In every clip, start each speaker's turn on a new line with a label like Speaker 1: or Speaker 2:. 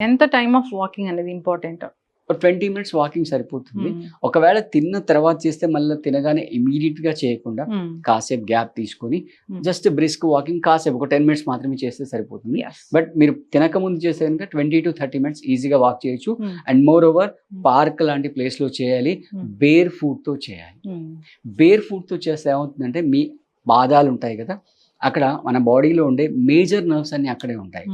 Speaker 1: ఎంత time of walking అనేది important
Speaker 2: twenty minutes walking సరిపోతుంది. ఒకవేళ తిన్న తర్వాత చేస్తే మళ్ళీ తినగానే ఇమీడియట్గా చేయకుండా కాసేపు గ్యాప్ తీసుకొని
Speaker 1: Hmm.
Speaker 2: జస్ట్ బ్రిస్క్ వాకింగ్ కాసేపు ఒక టెన్ మినిట్స్ మాత్రమే చేస్తే సరిపోతుంది. బట్ మీరు తినక ముందు చేస్తే కనుక ట్వంటీ టు థర్టీ మినిట్స్ ఈజీగా వాక్ చేయొచ్చు. అండ్ మోర్ ఓవర్ పార్క్ లాంటి ప్లేస్లో చేయాలి.
Speaker 1: Hmm.
Speaker 2: బేర్ ఫుడ్తో చేయాలి. బేర్ ఫుడ్తో చేస్తే ఏమవుతుందంటే మీ పాదాలు ఉంటాయి కదా. అక్కడ మన బాడీలో ఉండే మేజర్ నర్వ్స్ అన్ని అక్కడే ఉంటాయి.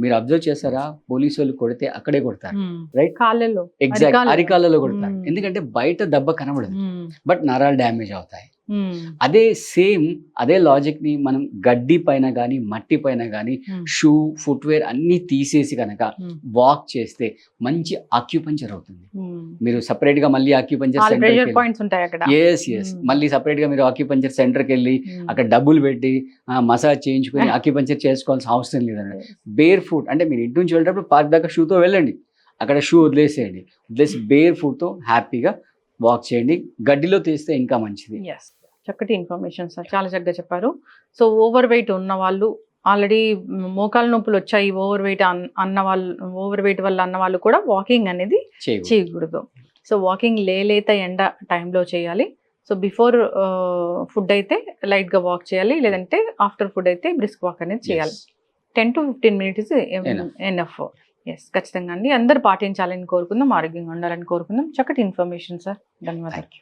Speaker 2: మీరు అబ్జర్వ్ చేస్తారా పోలీసు వాళ్ళు కొడితే అక్కడే కొడతారు. Right?
Speaker 1: కాళ్ళలో.
Speaker 2: ఎగ్జాక్ట్. అరికాలలో కొడతారు. ఎందుకంటే బయట దెబ్బ కనబడదు. బట్ నరాలు డ్యామేజ్ అవుతాయి. అదే సేమ్ అదే లాజిక్ని మనం గడ్డి పైన కానీ మట్టి పైన కానీ షూ ఫుట్వేర్ అన్ని తీసేసి కనుక
Speaker 1: Hmm.
Speaker 2: వాక్ చేస్తే మంచి ఆక్యుపంచర్ అవుతుంది. మీరు సపరేట్గా మళ్ళీ ఆక్యుపంచర్ సెంటర్
Speaker 1: పాయింట్స్ ఉంటాయి అక్కడ.
Speaker 2: Yes yes
Speaker 1: Hmm.
Speaker 2: మళ్ళీ సపరేట్గా మీరు ఆక్యుపంచర్ సెంటర్కి వెళ్ళి
Speaker 1: Hmm.
Speaker 2: అక్కడ డబ్బులు పెట్టి మసాజ్ చేయించుకొని ఆక్యుపంచర్ చేసుకోవాల్సిన అవసరం లేదండి బేర్ ఫుట్ అంటే మీరు ఇంటి నుంచి వెళ్ళేటప్పుడు పార్క్ దాకా షూతో వెళ్ళండి. అక్కడ షూ వదిలేసేయండి. వదిలేసి బేర్ ఫుట్తో హ్యాపీగా వాక్ చేయండి. గడ్డిలో తీస్తే ఇంకా మంచిది.
Speaker 1: చక్కటి ఇన్ఫర్మేషన్ సార్. చాలా చక్కగా చెప్పారు. సో ఓవర్ వెయిట్ ఉన్న వాళ్ళు ఆల్రెడీ మోకాల నొప్పులు వచ్చాయి ఓవర్ వెయిట్ అన్న వాళ్ళు ఓవర్ వెయిట్ వల్ల అన్న వాళ్ళు కూడా వాకింగ్ అనేది
Speaker 2: చేయకూడదు.
Speaker 1: సో వాకింగ్ లేలేత ఎండ టైంలో చేయాలి. సో బిఫోర్ ఫుడ్ అయితే లైట్గా వాక్ చేయాలి. లేదంటే ఆఫ్టర్ ఫుడ్ అయితే బ్రిస్క్ వాక్ అనేది చేయాలి. Ten to fifteen minutes. NF S ఖచ్చితంగా అండి. అందరు పాటించాలని కోరుకుందాం ఆరోగ్యంగా ఉండాలని కోరుకుందాం. చక్కటి ఇన్ఫర్మేషన్ సార్. ధన్యవాదాలు.